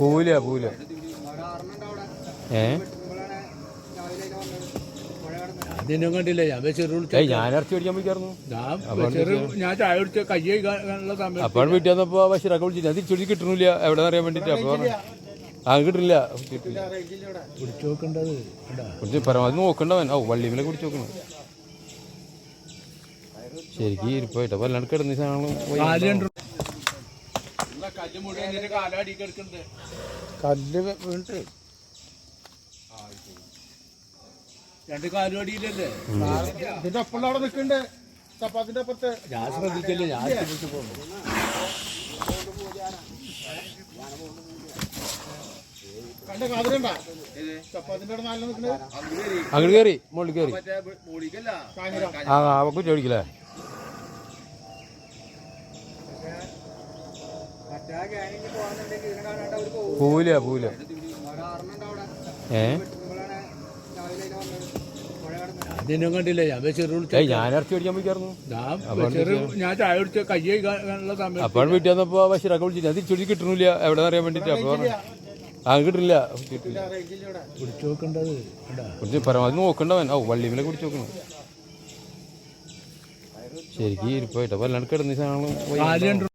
പോവില്ല പൂല ഏ? അതിനെ കണ്ടില്ല? ഞാൻ ചെറു ഞാൻ ഇറച്ചി മേടിക്കാൻ പോയിക്കായിരുന്നു. ഞാൻ ചെറു ഞാൻ ചായ കുടിച്ച കൈ കഴുകാനുള്ള സമയം അപ്പോഴാണ് വീട്ടിൽ വന്നപ്പോ ബഷീറൊക്കെ വിളിച്ചു ഞാൻ തിരിച്ചു കിട്ടണില്ല. എവിടെ അറിയാൻ വേണ്ടിട്ട്? അപ്പൊ ആ കിട്ടില്ല നോക്കേണ്ടത്. പരമാവധി നോക്കണ്ടവൻ ഓ വള്ളിമേലെ കുടിച്ച് നോക്കണം. ശരിക്കും ഇരിപ്പായിട്ട്. അപ്പൊ അല്ലാണ്ട് കിടന്ന സാധനങ്ങളും കല്ല് വീണിട്ട് രണ്ട് കാലുവടിയില്ലല്ലേ ഇതിന്റെ ഒപ്പം അവിടെ നിൽക്കണ്ടേ. ചപ്പാത്തിന്റെ അപ്പുറത്ത്. ഞാൻ ശ്രദ്ധിച്ചില്ല ഞാൻ ശ്രദ്ധിച്ചു പോകുന്നു കണ്ട കാതിരണ്ട. ചപ്പാത്തിന്റെ അവിടെ നാലിൽ അങ്ങോട്ട് കയറി മുകളിൽ കയറി ആ ആ അടിക്കലേ പോവില്ല പൂല ഏ? കണ്ടില്ല? ഞാൻ ചെറു ഞാൻ ഇറച്ചി മേടിക്കാൻ പോയിക്കായിരുന്നു. ഞാൻ ചായ കുടിച്ച സമയം വീട്ടിൽ വന്നപ്പോ ബഷീറൊക്കെ വിളിച്ചു ഞാൻ തിരിച്ചു കിട്ടണില്ല എവിടെ അറിയാൻ വേണ്ടിട്ട്? അപ്പൊ പറഞ്ഞു ആ കിട്ടില്ല കുടിച്ചു നോക്കേണ്ടത്. പരമാവധി നോക്കണ്ടവൻ. ഓ വള്ളിമേലെ കുടിച്ചു നോക്കണം. ശരിക്കും ഇരിപ്പായിട്ട്. അപ്പൊ കിടന്ന സാധനങ്ങളും